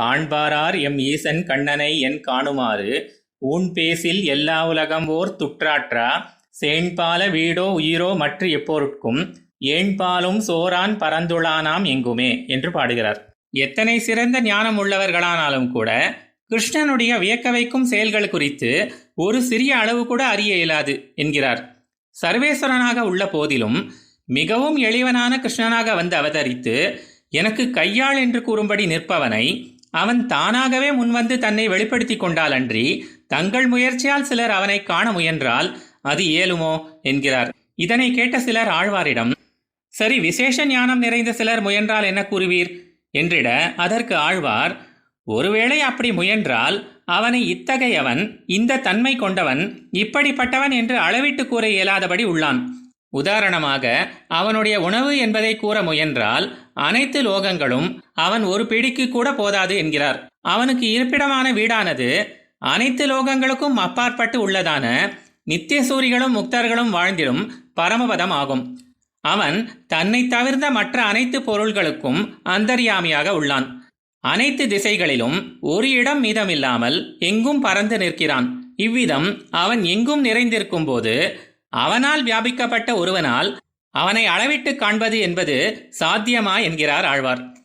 காண்பாரார் M ஈசன் கண்ணனை என் காணுமாறு. ஊன் பேசில் எல்லா உலகம் ஓர் துற்றாற்றா. சேண்பால வீடோ உயிரோ மற்ற எப்போருட்கும். ஏண்பாலும் சோரான் பரந்துளானாம் எங்குமே என்று பாடுகிறார். எத்தனை சிறந்த ஞானம் உள்ளவர்களானாலும் கூட கிருஷ்ணனுடைய வியக்க வைக்கும் செயல்கள் குறித்து ஒரு சிறிய அளவு கூட அறிய இயலாது என்கிறார். சர்வேஸ்வரனாக உள்ள போதிலும் மிகவும் எளிவனான கிருஷ்ணனாக வந்து அவதரித்து எனக்கு கையாள் என்று கூறும்படி நிற்பவனை அவன் தானாகவே முன்வந்து தன்னை வெளிப்படுத்தி கொண்டால் அன்றி தங்கள் முயற்சியால் சிலர் அவனை காண முயன்றால் அது இயலுமோ? என்கிறார். இதனை கேட்ட சிலர் ஆழ்வாரிடம் சரி விசேஷ ஞானம் நிறைந்த சிலர் முயன்றால் என்ன கூறுவீர்? என்றிட அதற்கு ஆழ்வார் ஒருவேளை அப்படி முயன்றால் அவனை இத்தகையவன் இந்த தன்மை கொண்டவன் இப்படிப்பட்டவன் என்று அளவிட்டு கூற இயலாதபடி உள்ளான். உதாரணமாக அவனுடைய உணவு என்பதை கூற முயன்றால் அனைத்து லோகங்களும் அவன் ஒரு பிடிக்கு கூட போதாது என்கிறார். அவனுக்கு இருப்பிடமான வீடானது அனைத்து லோகங்களுக்கும் அப்பாற்பட்டு உள்ளதான நித்தியசூரிகளும் முக்தர்களும் வாழ்ந்திடும் பரமபதம் ஆகும். அவன் தன்னை தவிர்ந்த மற்ற அனைத்து பொருள்களுக்கும் அந்தர்யாமியாக உள்ளான். அனைத்து திசைகளிலும் ஒரு இடம் மீதமில்லாமல் எங்கும் பறந்து நிற்கிறான். இவ்விதம் அவன் எங்கும் நிறைந்திருக்கும் போது அவனால் வியாபிக்கப்பட்ட ஒருவனால் அவனை அளவிட்டு காண்பது என்பது சாத்தியமா என்கிறார் ஆழ்வார்.